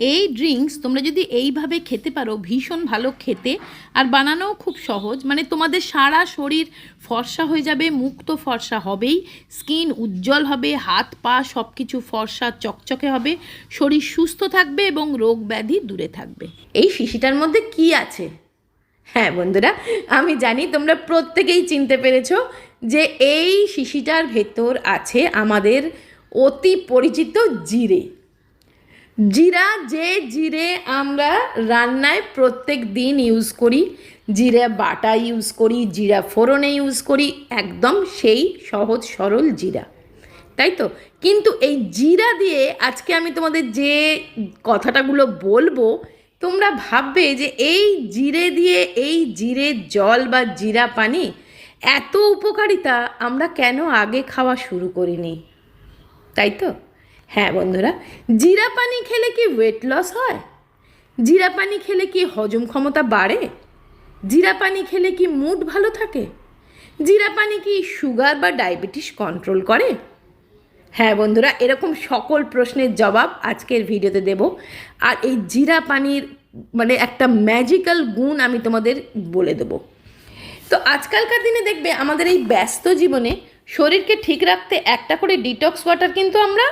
এই ড্রিঙ্কস তোমরা যদি এইভাবে খেতে পারো, ভীষণ ভালো খেতে। আর বানানোও খুব সহজ মানে তোমাদের সারা শরীর ফর্সা হয়ে যাবে মুখ তো ফর্সা হবেই স্কিন উজ্জ্বল হবে, হাত পা সব কিছু ফর্সা চকচকে হবে, শরীর সুস্থ থাকবে এবং রোগ ব্যাধি দূরে থাকবে। এই শিশিটার মধ্যে কি আছে? হ্যাঁ বন্ধুরা, আমি জানি তোমরা প্রত্যেকেই চিনতে পেরেছ যে এই শিশিটার ভেতর আছে আমাদের অতি পরিচিত জিরে। জিরা, যে জিরে আমরা রান্নায় প্রত্যেক দিন ইউজ করি, জিরা বাটা ইউজ করি, জিরা ফোড়নে ইউজ করি, একদম সেই সহজ সরল জিরা। তাই তো? কিন্তু এই জিরা দিয়ে আজকে আমি তোমাদের যে কথাটাগুলো বলব, তোমরা ভাববে যে এই জিরে দিয়ে এই জিরে জল বা জিরা পানি এত উপকারিতা আমরা কেন আগে খাওয়া শুরু করিনি? তাই তো? হ্যাঁ বন্ধুরা, জিরা পানি খেলে কি ওয়েট লস হয়? জিরা পানি খেলে কি হজম ক্ষমতা বাড়ে? জিরা পানি খেলে কি মুড ভালো থাকে? জিরা পানি কি সুগার বা ডায়াবেটিস কন্ট্রোল করে? হ্যাঁ বন্ধুরা, এরকম সকল প্রশ্নের জবাব আজকের ভিডিওতে দেব। আর এই জিরা পানির মানে একটা ম্যাজিক্যাল গুণ আমি তোমাদের বলে দেবো। তো আজকালকার দিনে দেখবে আমাদের এই ব্যস্ত জীবনে শরীরকে ঠিক রাখতে একটা করে ডিটক্স ওয়াটার কিন্তু আমরা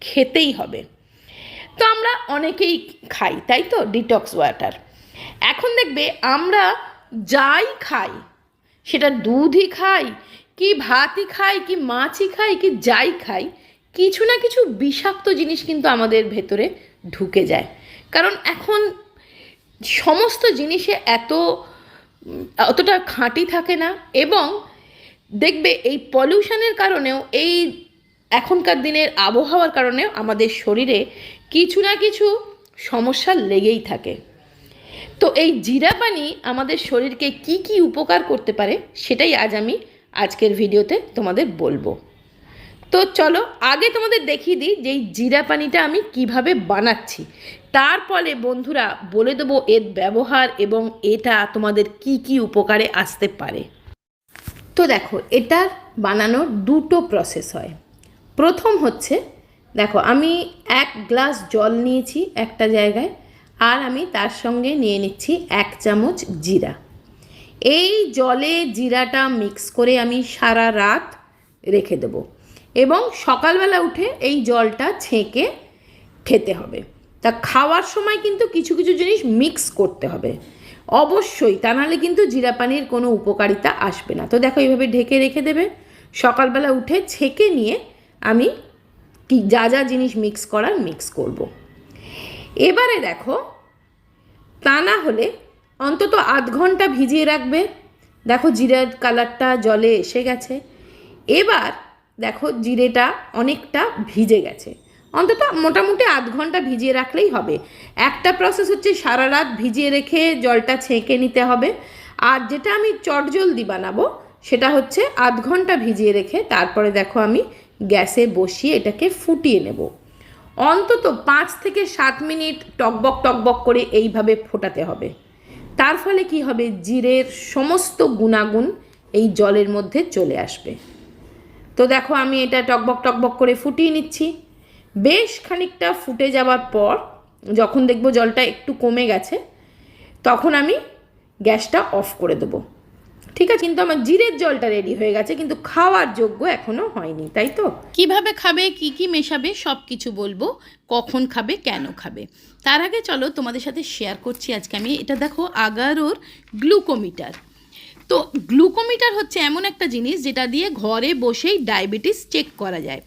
খেতেই হবে। তো আমরা অনেকেই খাই, তাই তো? ডিটক্স ওয়াটার এখন দেখবে আমরা যাই খাই, সেটা দুধই খাই, কি ভাতই খাই, কি মাছই খাই, কি যাই খাই, কিছু না কিছু বিষাক্ত জিনিস কিন্তু আমাদের ভেতরে ঢুকে যায়। কারণ এখন সমস্ত জিনিসে এত, অতটা খাঁটি থাকে না এবং দেখবে এই পলিউশনের কারণেও এই এখনকার দিনের আবহাওয়ার কারণে আমাদের শরীরে কিছু না কিছু সমস্যা লেগেই থাকে। তো এই জিরা পানি আমাদের শরীরকে কি কি উপকার করতে পারে সেটাই আজ আমি আজকের ভিডিওতে তোমাদের বলব। তো চলো আগে তোমাদের দেখিয়ে দিই যে এই জিরা পানিটা আমি কীভাবে বানাচ্ছি। তারপরে বন্ধুরা বলে দেবো এর ব্যবহার এবং এটা তোমাদের কি কি উপকারে আসতে পারে। তো দেখো এটার বানানোর দুটো প্রসেস হয়। প্রথম হচ্ছে, দেখো আমি এক গ্লাস জল নিয়েছি একটা জায়গায়, আর আমি তার সঙ্গে নিয়ে নিচ্ছি এক চামচ জিরা। এই জলে জিরাটা মিক্স করে আমি সারা রাত রেখে দেবো এবং সকালবেলা উঠে এই জলটা ছেঁকে খেতে হবে। তা খাওয়ার সময় কিন্তু কিছু কিছু জিনিস মিক্স করতে হবে। অবশ্যই তা নাহলে কিন্তু জিরা পানির কোনো উপকারিতা আসবে না। তো দেখো এইভাবে ঢেকে রেখে দেবে। সকালবেলা উঠে ছেঁকে নিয়ে আমি কি যা যা জিনিস মিক্স করার মিক্স করব। এবারে দেখো, তা না হলে অন্তত আধ ঘণ্টা ভিজিয়ে রাখবে। দেখো জিরার কালারটা জলে এসে গেছে। এবার দেখো জিরেটা অনেকটা ভিজে গেছে। অন্তত মোটামুটি আধ ঘণ্টা ভিজিয়ে রাখলেই হবে। একটা প্রসেস হচ্ছে সারা রাত ভিজিয়ে রেখে জলটা ছেঁকে নিতে হবে। আর যেটা আমি চটজলদি বানাবো, সেটা হচ্ছে আধ ঘণ্টা ভিজিয়ে রেখে তারপরে দেখো আমি গ্যাসে বসিয়ে এটাকে ফুটিয়ে নেব। অন্তত পাঁচ থেকে সাত মিনিট টকবক টকবক করে এইভাবে ফোটাতে হবে। তার ফলে কি হবে? জিরের সমস্ত গুণাগুণ এই জলের মধ্যে চলে আসবে। তো দেখো আমি এটা টকবক টকবক করে ফুটিয়ে নিচ্ছি। বেশ খানিকটা ফুটে যাওয়ার পর যখন দেখব জলটা একটু কমে গেছে, তখন আমি গ্যাসটা অফ করে দেবো। ঠিক আছে, কিন্তু আমার জিরের জলটা রেডি হয়ে গেছে, কিন্তু খাওয়ার যোগ্য এখনও হয়নি, তাই তো? কীভাবে খাবে, কি কি মেশাবে সব কিছু বলব, কখন খাবে, কেন খাবে। তার আগে চলো তোমাদের সাথে শেয়ার করছি আজকে আমি, এটা দেখো আগারোর গ্লুকোমিটার তো গ্লুকোমিটার হচ্ছে এমন একটা জিনিস যেটা দিয়ে ঘরে বসেই ডায়াবেটিস চেক করা যায়।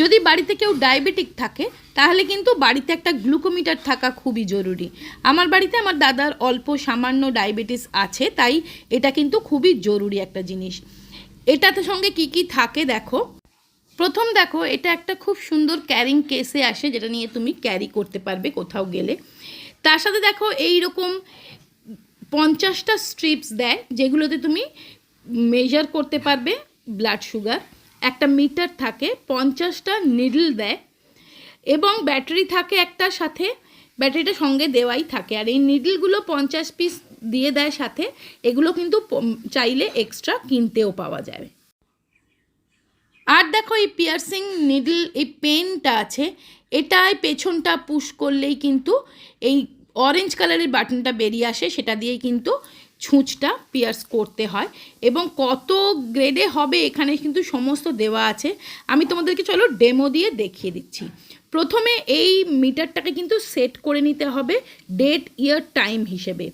যদি বাড়িতে কেউ ডায়াবেটিক থাকে তাহলে কিন্তু বাড়িতে একটা গ্লুকোমিটার থাকা খুবই জরুরি। আমার বাড়িতে আমার দাদার অল্প সামান্য ডায়াবেটিস আছে, তাই এটা কিন্তু খুবই জরুরি একটা জিনিস। এটাতে সঙ্গে কি কি থাকে দেখো। প্রথম দেখো, এটা একটা খুব সুন্দর ক্যারিং কেসে আসে, যেটা নিয়ে তুমি ক্যারি করতে পারবে কোথাও গেলে। তার সাথে দেখো এই রকম পঞ্চাশটা স্ট্রিপস দেয়, যেগুলোতে তুমি মেজার করতে পারবে ব্লাড সুগার একটা মিটার থাকে, পঞ্চাশটা নিডল দেয় এবং ব্যাটারি থাকে একটা সাথে, ব্যাটারিটা সঙ্গে দেওয়াই থাকে। আর এই নিডলগুলো পঞ্চাশ পিস দিয়ে দেয় সাথে, এগুলো কিন্তু চাইলে এক্সট্রা কিনতেও পাওয়া যায়। আর দেখো এই পিয়ার্সিং নিডল এই পেনটা আছে এটায় পেছনটা পুশ করলেই কিন্তু এই অরেঞ্জ কালারের বাটনটা বেরিয়ে আসে, সেটা দিয়েই কিন্তু ছুঁচটা পিয়ার্স করতে হয় এবং কত গ্রেডে হবে এখানে কিন্তু সমস্ত দেওয়া আছে। আমি তোমাদেরকে চলো ডেমো দিয়ে দেখিয়ে দিচ্ছি। প্রথমে এই মিটারটাকে কিন্তু সেট করে নিতে হবে ডেট ইয়ার টাইম হিসেবে।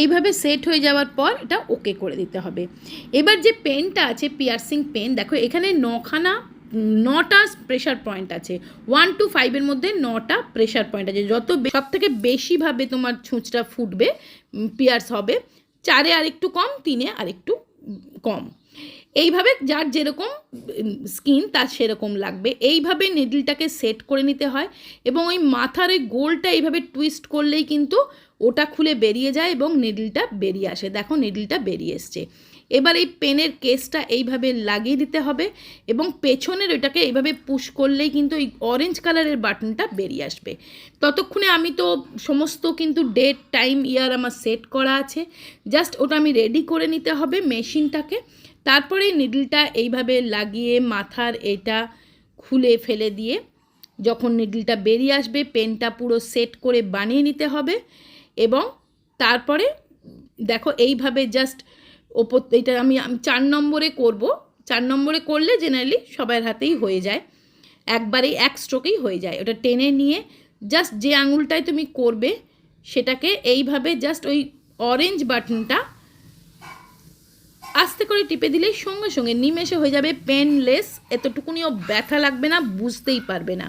এইভাবে সেট হয়ে যাওয়ার পর এটা ওকে করে দিতে হবে। এবার যে পেনটা আছে পিয়ার্সিং পেন দেখো এখানে নখানা নটা প্রেশার পয়েন্ট আছে। ওয়ান টু ফাইভের মধ্যে নটা প্রেশার পয়েন্ট আছে। যত সব থেকে বেশিভাবে তোমার ছুঁচটা ফুটবে পিয়ার্স হবে, চারে আরেকটু কম, তিনে আরেকটু কম। এইভাবে যার যেরকম স্কিন তার সেরকম লাগবে। এইভাবে নিডলটাকে সেট করে নিতে হয় এবং ওই মাথার ওই গোলটা এইভাবে টুইস্ট করলেই কিন্তু ওটা খুলে বেরিয়ে যায় এবং নিডলটা বেরিয়ে আসে। দেখো নিডলটা বেরিয়ে এসছে। এবার এই পেনের কেসটা এইভাবে লাগিয়ে দিতে হবে এবং পেছনের ওইটাকে এইভাবে পুশ করলেই কিন্তু এই অরেঞ্জ কালারের বাটনটা বেরিয়ে আসবে। ততক্ষণে আমি তো সমস্ত কিন্তু ডেট টাইম ইয়ার আমার সেট করা আছে। জাস্ট ওটা আমি রেডি করে নিতে হবে মেশিনটাকে। তারপরে নিডলটা এইভাবে লাগিয়ে মাথার এটা খুলে ফেলে দিয়ে যখন নিডলটা বেরিয়ে আসবে, পেনটা পুরো সেট করে বানিয়ে নিতে হবে। এবং তারপরে দেখো এইভাবে জাস্ট ওপর, এটা আমি চার নম্বরে করব। চার নম্বরে করলে জেনারেলি সবার হাতেই হয়ে যায়। একবারেই এক স্ট্রোকেই হয়ে যায়। ওটা টেনে নিয়ে জাস্ট যে আঙুলটায় তুমি করবে, সেটাকে এইভাবে জাস্ট ওই অরেঞ্জ বাটনটা আস্তে করে টিপে দিলেই সঙ্গে সঙ্গে নিমেষে হয়ে যাবে পেনলেস এতটুকুনিও ব্যথা লাগবে না, বুঝতেই পারবে না।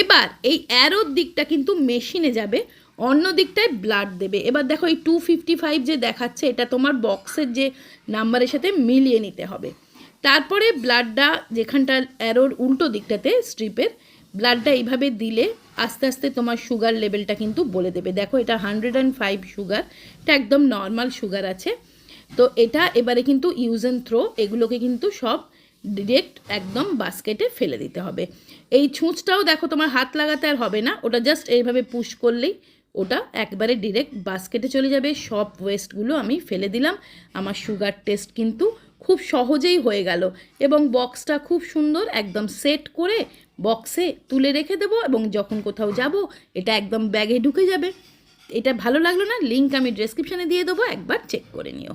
এবার এই অ্যারোর দিকটা কিন্তু মেশিনে যাবে। অন্য দিকটায় ব্লাড দেবে। এবার দেখো এই টু ফিফটি ফাইভ যে দেখাচ্ছে, এটা তোমার বক্সের যে নাম্বারের সাথে মিলিয়ে নিতে হবে। তারপরে ব্লাডটা যেখানটা অ্যারোর উল্টো দিকটাতে স্ট্রিপের ব্লাডটা এইভাবে দিলে আস্তে আস্তে তোমার সুগার লেভেলটা কিন্তু বলে দেবে। দেখো এটা হান্ড্রেড অ্যান্ড ফাইভ সুগার এটা একদম নর্মাল সুগার আছে। তো এটা এবারে কিন্তু ইউজ অ্যান্ড থ্রো এগুলোকে কিন্তু সব ডিরেক্ট একদম বাস্কেটে ফেলে দিতে হবে। এই ছুঁচটাও দেখো তোমার হাত লাগাতে আর হবে না, ওটা জাস্ট এইভাবে পুশ করলেই ওটা একবারে ডিরেক্ট বাস্কেটে চলে যাবে। সব ওয়েস্টগুলো আমি ফেলে দিলাম। আমার সুগার টেস্ট কিন্তু খুব সহজেই হয়ে গেল এবং বক্সটা খুব সুন্দর একদম সেট করে বক্সে তুলে রেখে দেবো এবং যখন কোথাও যাব, এটা একদম ব্যাগে ঢুকে যাবে। এটা ভালো লাগল না? লিঙ্ক আমি ডেসক্রিপশানে দিয়ে দেবো। একবার চেক করে নিও।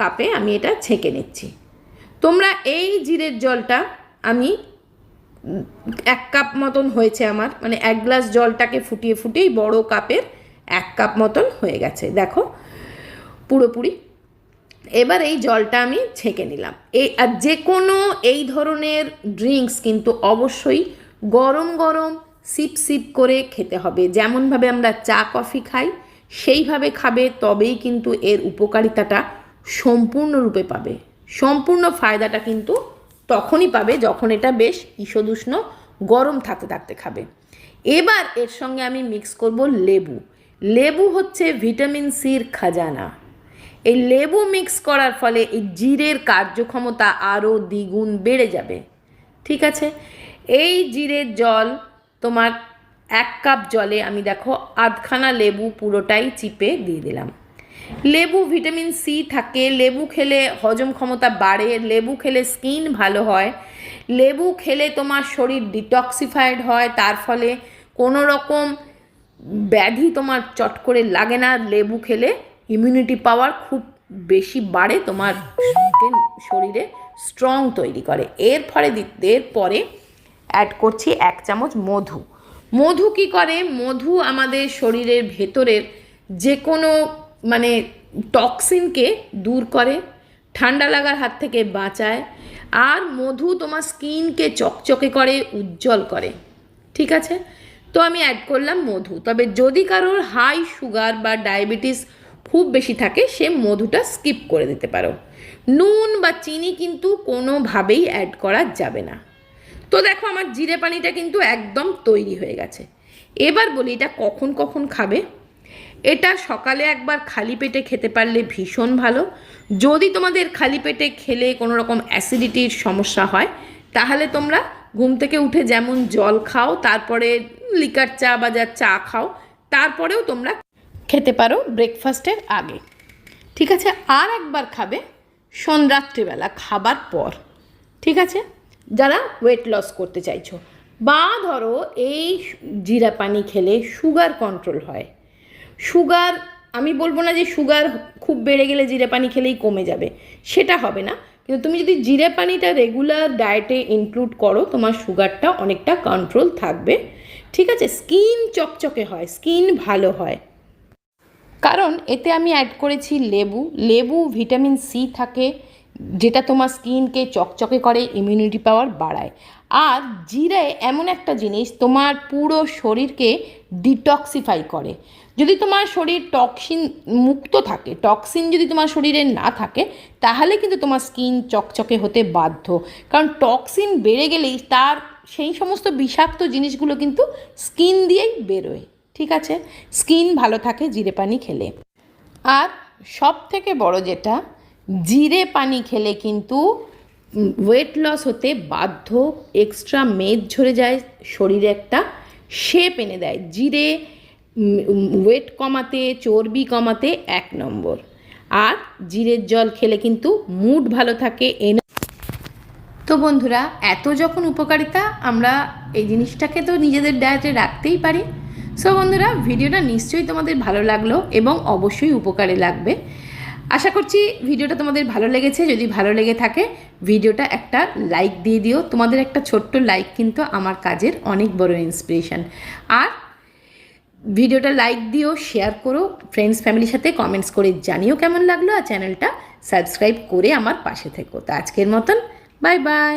কাপে আমি এটা ছেঁকে নিচ্ছি। তোমরা এই জিরের জলটা আমি এক কাপ মতন হয়েছে আমার মানে এক গ্লাস জলটাকে ফুটিয়ে ফুটিয়ে বড় কাপের এক কাপ মতন হয়ে গেছে। দেখো, পুরোপুরি। এবার এই জলটা আমি ছেঁকে নিলাম। এই আর যে কোনো এই ধরনের ড্রিঙ্কস কিন্তু অবশ্যই গরম গরম সিপ সিপ করে খেতে হবে। যেমনভাবে আমরা চা কফি খাই, সেইভাবে খাবে, তবেই কিন্তু এর উপকারিতাটা সম্পূর্ণরূপে পাবে। সম্পূর্ণ ফায়দাটা কিন্তু তখনই পাবে যখন এটা বেশ ঈষদুষ্ণ গরম থাকতে থাকতে খাবে। এবার এর সঙ্গে আমি মিক্স করব লেবু। লেবু হচ্ছে ভিটামিন সির খাজানা। এই লেবু মিক্স করার ফলে এই জিরের কার্যক্ষমতা আরও দ্বিগুণ বেড়ে যাবে। ঠিক আছে? এই জিরের জল তোমার এক কাপ জলে আমি দেখো আধখানা লেবু পুরোটাই চিপে দিয়ে দিলাম। লেবু, ভিটামিন সি থাকে। লেবু খেলে হজম ক্ষমতা বাড়ে। লেবু খেলে স্কিন ভালো হয়। লেবু খেলে তোমার শরীর ডিটক্সিফাইড হয়। তার ফলে কোনো রকম ব্যাধি তোমার চট করে লাগে না। লেবু খেলে ইমিউনিটি পাওয়ার খুব বেশি বাড়ে। তোমার শরীরে স্ট্রং তৈরি করে। এর ফলে দি- এরপরে অ্যাড করছি এক চামচ মধু। মধু কি করে? মধু আমাদের শরীরের ভেতরের যে কোনো মানে টক্সিনকে দূর করে, ঠান্ডা লাগার হাত থেকে বাঁচায়, আর মধু তোমার স্কিনকে চকচকে করে, উজ্জ্বল করে। ঠিক আছে? তো আমি অ্যাড করলাম মধু। তবে যদি কারোর হাই সুগার বা ডায়াবেটিস খুব বেশি থাকে, সে মধুটা স্কিপ করে দিতে পারো। নুন বা চিনি কিন্তু কোনোভাবেই অ্যাড করা যাবে না। তো দেখো আমার জিরে পানিটা কিন্তু একদম তৈরি হয়ে গেছে। এবার বলি এটা কখন কখন খাবে? এটা সকালে একবার খালি পেটে খেতে পারলে ভীষণ ভালো। যদি তোমাদের খালি পেটে খেলে কোনো রকম অ্যাসিডিটির সমস্যা হয়, তাহলে তোমরা ঘুম থেকে উঠে যেমন জল খাও, তারপরে লিকার চা বা যা চা খাও, তারপরেও তোমরা খেতে পারো ব্রেকফাস্টের আগে। ঠিক আছে, আর একবার খাবে সন্ধ্রাত্রিবেলা খাবার পর। ঠিক আছে? যারা ওয়েট লস করতে চাইছো, বা ধরো এই জিরা পানি খেলে সুগার কন্ট্রোল হয় সুগার, আমি বলব না যে সুগার খুব বেড়ে গেলে জিরে পানি খেলেই কমে যাবে, সেটা হবে না। কিন্তু তুমি যদি জিরে পানিটা রেগুলার ডায়েটে ইনক্লুড করো, তোমার সুগারটা অনেকটা কন্ট্রোল থাকবে। ঠিক আছে? স্কিন চকচকে হয় স্কিন ভালো হয়। কারণ এতে আমি অ্যাড করেছি লেবু। লেবু ভিটামিন সি থাকে, যেটা তোমার স্কিনকে চকচকে করে ইমিউনিটি পাওয়ার বাড়ায়। আর জিরে এমন একটা জিনিস, তোমার পুরো শরীরকে ডিটক্সিফাই করে। যদি তোমার শরীর টক্সিন মুক্ত থাকে টক্সিন যদি তোমার শরীরে না থাকে, তাহলে কিন্তু তোমার স্কিন চকচকে হতে বাধ্য। কারণ টক্সিন বেড়ে গেলেই তার সেই সমস্ত বিষাক্ত জিনিসগুলো কিন্তু স্কিন দিয়েই বেরোয়, ঠিক আছে? স্কিন ভালো থাকে, জিরে পানি খেলে। আর সব থেকে বড় যেটা, জিরে পানি খেলে কিন্তু ওয়েট লস হতে বাধ্য এক্সট্রা মেদ ঝরে যায়, শরীরে একটা শেপ এনে দেয়। জিরে ওয়েট কমাতে, চর্বি কমাতে এক নম্বর। আর জিরের জল খেলে কিন্তু মুড ভালো থাকে, এনে তো বন্ধুরা, এত যখন উপকারিতা, আমরা এই জিনিসটাকে তো নিজেদের ডায়েটে রাখতেই পারি। সো বন্ধুরা, ভিডিওটা নিশ্চয়ই তোমাদের ভালো লাগল এবং অবশ্যই উপকারে লাগবে। আশা করছি ভিডিওটা তোমাদের ভালো লেগেছে। যদি ভালো লেগে থাকে, ভিডিওটা একটা লাইক দিয়ে দিও। তোমাদের একটা ছোট্ট লাইক কিন্তু আমার কাজের অনেক বড় ইন্সপিরেশন আর ভিডিওটা লাইক দিও শেয়ার করো ফ্রেন্ডস ফ্যামিলির সাথে কমেন্টস করে জানিও কেমন লাগল আর চ্যানেলটা সাবস্ক্রাইব করে আমার পাশে থেকো। তো আজকের মতন বাই বাই